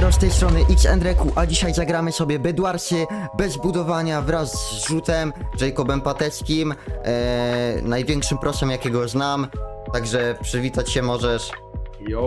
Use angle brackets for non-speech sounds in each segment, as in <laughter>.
Siemano, z tej strony XNDREKU, a dzisiaj zagramy sobie Bedwarsy bez budowania wraz z rzutem Jacobem Pateckim, e, największym prosem jakiego znam, także przywitać się możesz. Yo!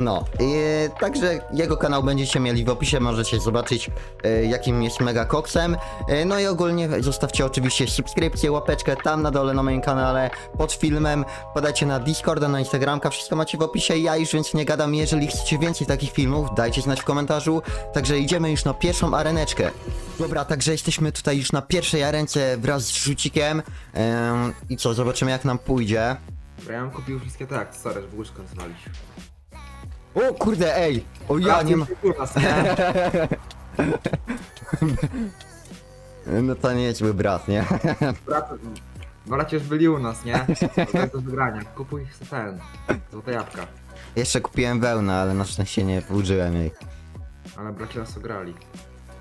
No, i, także jego kanał będziecie mieli w opisie, możecie zobaczyć e, jakim jest mega koksem. E, no i ogólnie zostawcie oczywiście subskrypcję, łapeczkę tam na dole na moim kanale, pod filmem, podajcie na Discorda, na Instagramka, wszystko macie w opisie, ja już więc nie gadam, jeżeli chcecie więcej takich filmów, dajcie znać w komentarzu. Także idziemy już na pierwszą areneczkę. Dobra, także jesteśmy tutaj już na pierwszej arence wraz z rzucikiem. Em, I co, zobaczymy jak nam pójdzie. Bo ja bym kupił wszystkie te akcesoria, żeby łóżko zwalić. O kurde, ej! O ja nie ma... Nie? <laughs> No to niezły brat, nie? <laughs> Brat, bracia już byli u nas, nie? To jest do wygrania. Kupuj ten. Złote jabłka. Jeszcze kupiłem wełnę, ale na szczęście nie użyłem jej. Ale bracia nas ograli.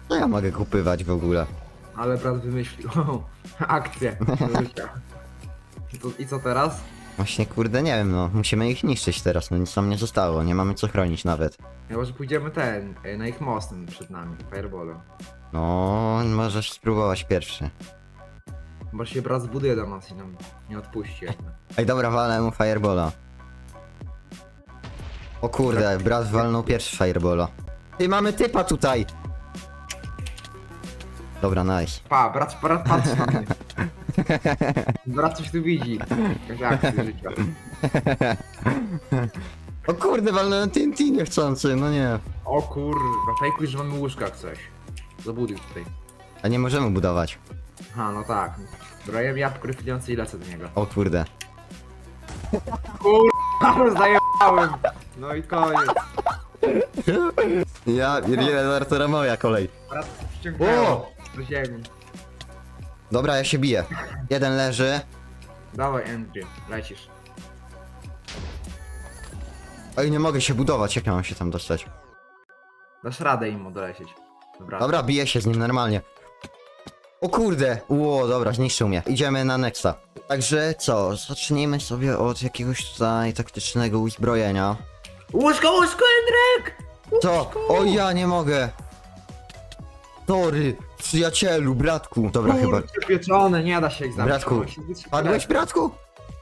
Co ja mogę kupywać w ogóle? Ale brat wymyślił. <laughs> Akcję. do życia. I co, I co teraz? Właśnie kurde nie wiem, no musimy ich niszczyć teraz, no nic nam nie zostało, nie mamy co chronić nawet. Ja może pójdziemy ten, e, na ich mostem przed nami, fireballem. No, możesz spróbować pierwszy. Bo się brat zbuduje do nas i nam nie odpuści. Ej dobra, walę mu firebola. O kurde, brat walnął pierwszy firebola. Ty, mamy typa tutaj! Dobra, nice. Pa, brat, brat patrzy na mnie. <laughs> Brat coś tu widzi. Akcja życia. O kurde, walnąłem TNT niechcący, no nie. O kurwa, fejkuj, że mamy łóżka jak coś. Zabuduj tutaj. A nie możemy budować. Aha, no tak. Dobra, ja jabłko refiliujące i lecę do niego. O kurde. Kurwa, <laughs> zajebałem! No i koniec. Ja, pierdzielę, to moja kolej. Brat przyciągnęło O! do ziemi. Dobra, ja się biję. Jeden leży. Dawaj Andrew, lecisz. Oj, nie mogę się budować, jak ja mam się tam dostać? Dasz radę im odlecieć. Dobra. Dobra, biję się z nim normalnie. O kurde! Ło, dobra, zniszczył mnie. Idziemy na Nexta. Także co, zacznijmy sobie od jakiegoś tutaj taktycznego uzbrojenia. Łóżko, łóżko, Endrek! Co? O, ja nie mogę! Sorry, przyjacielu, bratku. Dobra, chyba. Kurczę, pieczone, nie da się ich zabić. Bratku, Padłeś, bratku?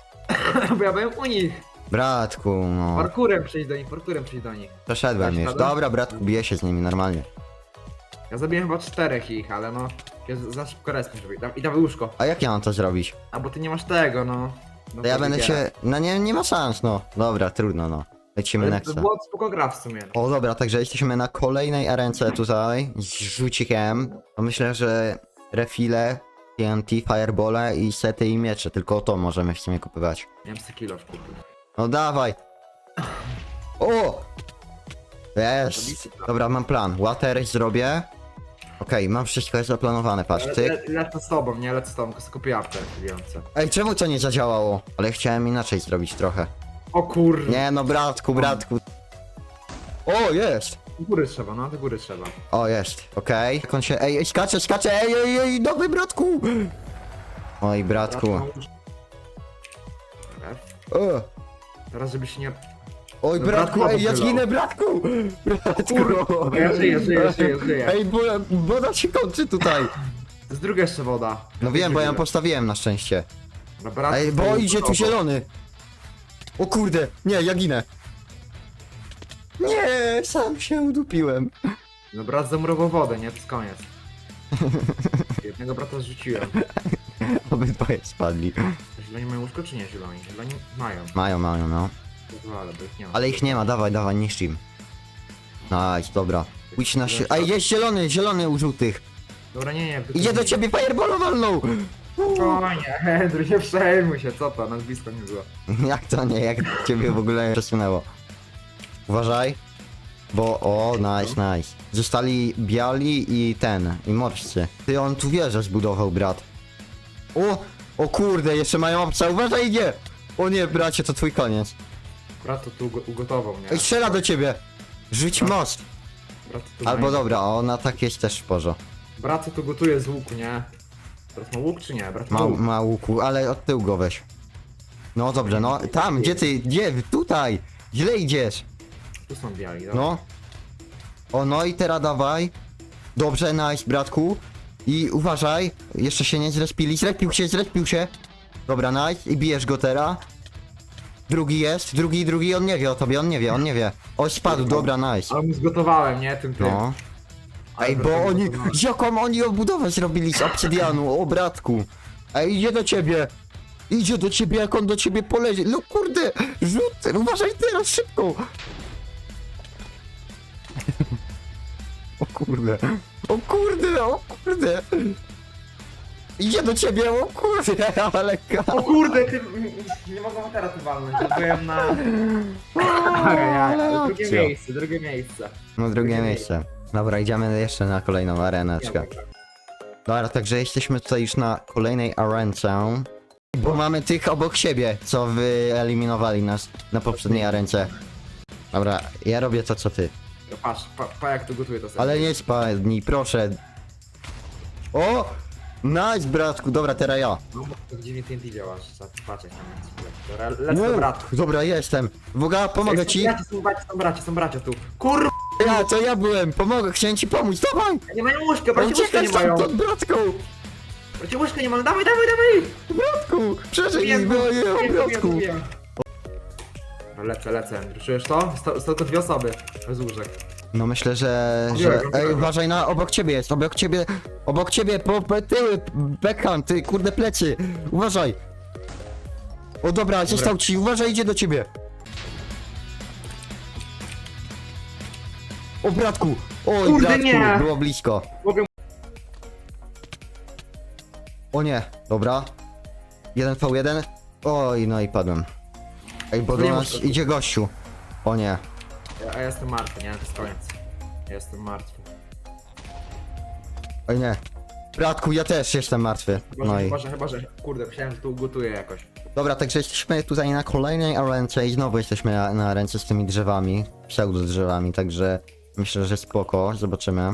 <laughs> Bo ja byłem u nich. Bratku, no. Parkurem przyjść do nich, parkurem przyjść do nich. Przeszedłem Dasz już. Dobra, bratku, biję się z nimi normalnie. Ja zabiłem chyba czterech ich, ale no... Ja za- za szybko respę, żeby... I dawaj łóżko. A jak ja mam to zrobić? A bo ty nie masz tego, no. no To ja będę się... No nie, nie ma szans, no. Dobra, trudno, no. Lecimy Ale Nexta. To było spoko gra w sumie. O dobra, także jesteśmy na kolejnej arence tutaj z rzucikiem. No myślę, że refile, TNT, firebole i sety i miecze, tylko to możemy w sumie kupować. Miałem sobie kilo w kupił. No dawaj! O! Jest! Dobra, mam plan. Water zrobię. Okej, mam wszystko jest zaplanowane, patrz, Le, ty. le, lecę z tobą, nie lecę z tobą, tylko kupię aptę chwilące. Ej, czemu to nie zadziałało? Ale chciałem inaczej zrobić trochę. O kur... Nie no, bratku, bratku. O, jest! Góry trzeba, no do góry trzeba. O, jest, okej. Jak on się. Ej, ej, skacze, skacze, ej, ej, ej, dobry bratku! Oj, bratku. O, Teraz żeby się nie... oj, No, bratku, bratku ej, ja zginę, bratku! Bratku! Ja żyję, żyję, żyję, żyję. Ej, bo woda się kończy tutaj. Jest druga jeszcze woda. No wiem, bo ja ją postawiłem na szczęście. Dobra, Ej, bo idzie tu zielony. O kurde, nie, ja ginę. Nie, sam się udupiłem. No brat zamurował wodę, nie? To jest koniec. <laughs> Jednego brata zrzuciłem. Obydwoje spadli. Zieloni mają łóżko czy nie zieloni? Zieloni mają. Mają, mają, no. Ale bo ich nie ma. Ale ich nie ma, dawaj, dawaj, niszcz im. Nice, dobra. Pójdź na się. Ej, jest zielony, zielony u żółtych. Dobra, nie, nie. Idzie do ciebie fireball walnął! Spokojnie, Andrew, nie przejmuj się, co to? Nas blisko nie było. <laughs> Jak to nie, jak ciebie w ogóle przesunęło. Uważaj. Bo, o, nice, nice. Zostali biali i ten, i morscy. Ty, on tu wieżę zbudował, brat. O, o kurde, jeszcze mają obca, uważaj, idzie! O nie, bracie, to twój koniec. Brat to tu ugo- ugotował, nie? Ej, strzela do ciebie! Rzuć most! Brat tu Albo dobra, ona tak jest też w porządku. Brat co tu gotuje z łuku, nie? Brat ma łuk czy nie? Brat ma Ma, łuk. ma łuku, ale od tyłu go weź. No dobrze, no tam, gdzie ty, gdzie? Tutaj! Źle idziesz! Tu są biali, dobra. No. O, no i teraz dawaj. Dobrze, nice, bratku. I uważaj, jeszcze się nie zrespili. Zrespił się, zrespił się. Dobra, nice. I bijesz go teraz. Drugi jest, drugi, drugi, on nie wie o tobie, on nie wie, on nie wie. O, spadł, dobra, nice. Ale mu zgotowałem, nie? Tym tym. No. Ej, bo oni, jaką oni obudowę zrobili z obsydianu, o bratku. Ej, idzie do ciebie. Idzie do ciebie, jak on do ciebie poleci. No kurde, rzut, uważaj teraz, szybko. O kurde, o kurde, o kurde. Idzie do ciebie, o kurde, <laughs> ale ka... O kurde, ty... Nie mogę teraz walnąć, byłem na... <laughs> ale drugie miejsce, drugie miejsce. No drugie miejsce. Dobra, idziemy jeszcze na kolejną areneczkę. Dobra, także jesteśmy tutaj już na kolejnej arence. Bo mamy tych obok siebie, co wyeliminowali nas na poprzedniej arence. Dobra, ja robię to co ty. No patrz, pa, pa jak tu gotuję to sobie. Ale nie spadnij, proszę. O! Nice, bratku, dobra, teraz ja. No, to dziwnie TNT działasz, trzeba patrzeć na mnie. Dobra, lecę do bratku. Dobra, jestem. Boga, pomogę ci. Są bracia, są bracia, są bracia, tu. Kur... Ja, to ja byłem, pomogę, chciałem ci pomóc, dawaj! Nie mają łóżka, bracia łóżka Uciekaj nie mają. stamtąd, bratku! Bracia łóżka nie mają, dawaj, dawaj, dawaj! Bratku! Przeżyj Wiem, wiem, je, wiem, bratku! wiem, wiem. Lecę, lecę. Czujesz to? Sto, sto to dwie osoby. Bez łóżek. No myślę, że... Nie, że... nie, nie. Ej, uważaj na... obok ciebie jest, obok ciebie... Obok ciebie, po, po tyły, backhand, ty kurde plecy! Uważaj! O dobra, został ci, uważaj, idzie do ciebie! O bratku! Oj, Kurde, bratku, nie. było blisko. Mogę... O nie, dobra. 1v1. Oj, no i padłem. Ej, bo To do nie nas muszę. idzie gościu. O nie. Ja, ja jestem martwy, nie? To jest koniec. Ja jestem martwy. Oj nie. Bratku, ja też jestem martwy. Chyba, No i... chyba, że, chyba, że... Kurde, myślałem, że tu ugotuję jakoś. Dobra, także jesteśmy tutaj na kolejnej arence i znowu jesteśmy na, na arence z tymi drzewami, pseudo drzewami, także myślę, że spoko, zobaczymy.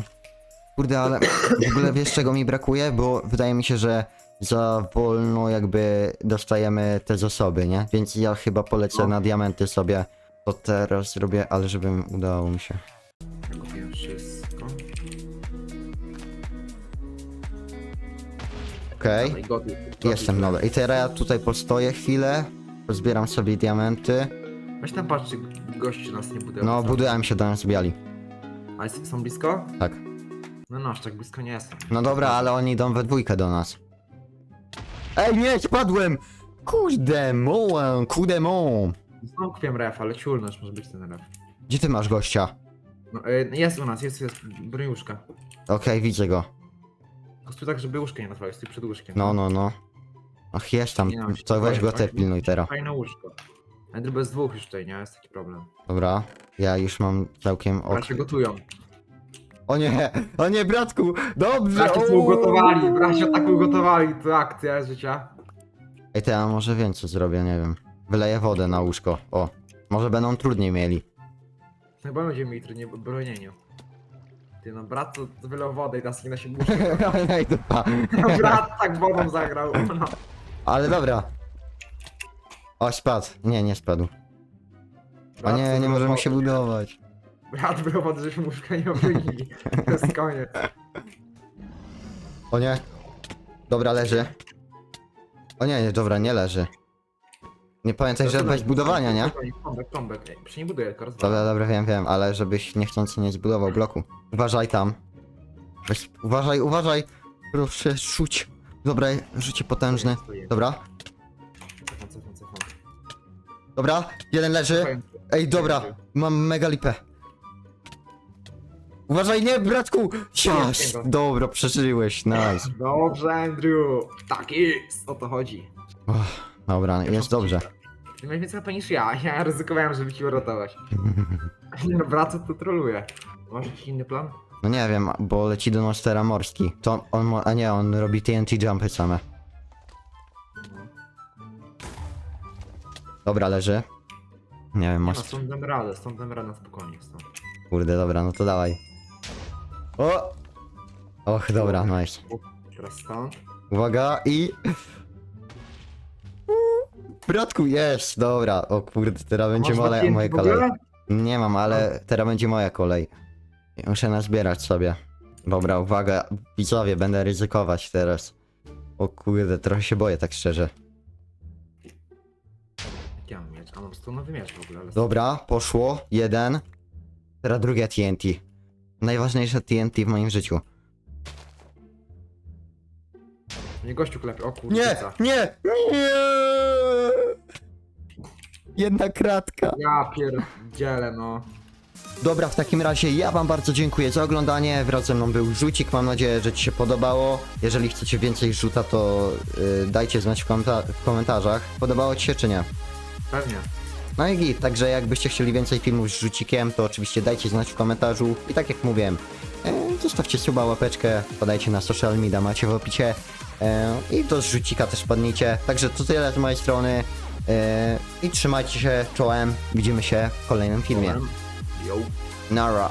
Kurde, ale w ogóle wiesz czego mi brakuje, bo wydaje mi się, że za wolno jakby dostajemy te zasoby, nie? Więc ja chyba polecę No. na diamenty sobie, to teraz zrobię, ale żebym udało mi się. Ja kupiłem wszystko. Okej, i gotuj. gotuj. jestem nowy. I teraz ja tutaj postoję chwilę, pozbieram sobie diamenty. Weź tam patrz, czy gościu nas nie budują. No, budujemy się do nas biali. A jest, są blisko? Tak. No no, aż tak blisko nie są. No dobra, ale oni idą we dwójkę do nas. Ej, nie, spadłem! Kurde, mołę, kurde mo. Znowu kupiłem ref, ale ciulność może być ten ref. Gdzie ty masz gościa? No, y, jest u nas, jest, jest, broń łóżka. Okej, widzę go. Tylko stój tak, żeby łóżko nie natrwało, stój przed łóżkiem. No, no, no. Ach, jest tam. Nie no, się To weź go boję, te pilnuj teraz. Fajne łóżko. Andrew bez dwóch już tutaj, nie? Jest taki problem. Dobra, ja już mam całkiem ok. Bracia gotują. O nie, o nie, bratku! Dobrze! Są uuu. ugotowali, bracia tak ugotowali, to akcja życia. Ej, to ja może więcej zrobię, nie wiem. Wyleję wodę na łóżko. O, może będą trudniej mieli. Chyba będziemy mieli trudniej w bronieniu. Ty no, brat to to wylał wodę i nie da się łóżko. <laughs> Ej, dupa. No, brat tak wodą zagrał. No. Ale dobra. O, spadł. Nie, nie spadł. A Brat nie, nie możemy się budować. Brat wylał wodę, żeśmy łóżka nie obryli. To jest koniec. O nie. Dobra, leży. O nie, nie, dobra, nie leży. Nie pamiętaj, że bez budowania, nie? Kombek, kombek. Ej, Przecież nie buduję, tylko. Dobra, dobra, wiem, wiem, ale żebyś niechcący nie zbudował bloku. Uważaj tam. Weź, uważaj, uważaj. Proszę, rzuć. Dobra, rzucie potężne. Stoję. Dobra. Dobra, jeden leży. Ej, dobra, mam mega lipę. Uważaj, nie, bratku! Yes! Dobra, przeżyłeś, nice. Dobrze, Andrew. Tak jest, o to chodzi. Uff, dobra, jest dobrze. <laughs> Ty miałeś więcej HP niż ja. Ja ryzykowałem, żeby ci uratować. <laughs> Nie no, brat to troluje. Masz jakiś inny plan? No nie wiem, bo leci do nas teraz morski. To on, mo- a nie, on robi TNT jumpy same. Dobra, leży. Nie wiem, Nie no, masz... stąd dam radę, stąd dam radę na spokojnie. Stąd. Kurde, dobra, no to dawaj. O! Och, dobra, nice. Teraz stąd. Uwaga i... Bratku, jest, dobra. O kurde, teraz będzie Masz moja, moja kolej. Nie mam, ale teraz będzie moja kolej. Muszę nazbierać sobie. Dobra, uwaga, widzowie, będę ryzykować teraz. O kurde, trochę się boję, tak szczerze. Miecz w ogóle, ale... Dobra, poszło. Jeden. Teraz drugie TNT. Najważniejsze TNT w moim życiu. Nie gościu klepie, o kurde. Nie, nie, nie! Jedna kratka. Ja pierdzielę, no. Dobra, w takim razie ja wam bardzo dziękuję za oglądanie. Wraz ze mną był Rzucik, mam nadzieję, że ci się podobało. Jeżeli chcecie więcej Rzuta, to y, dajcie znać w, komenta- w komentarzach. Podobało ci się czy nie? Pewnie. No i git, także jakbyście chcieli więcej filmów z Rzucikiem, to oczywiście dajcie znać w komentarzu. I tak jak mówiłem, e, zostawcie suba, łapeczkę, podajcie na social media, macie w opisie. E, I do Rzucika też padnijcie. Także to tyle z mojej strony. E, I trzymajcie się czołem. Widzimy się w kolejnym filmie. Nara.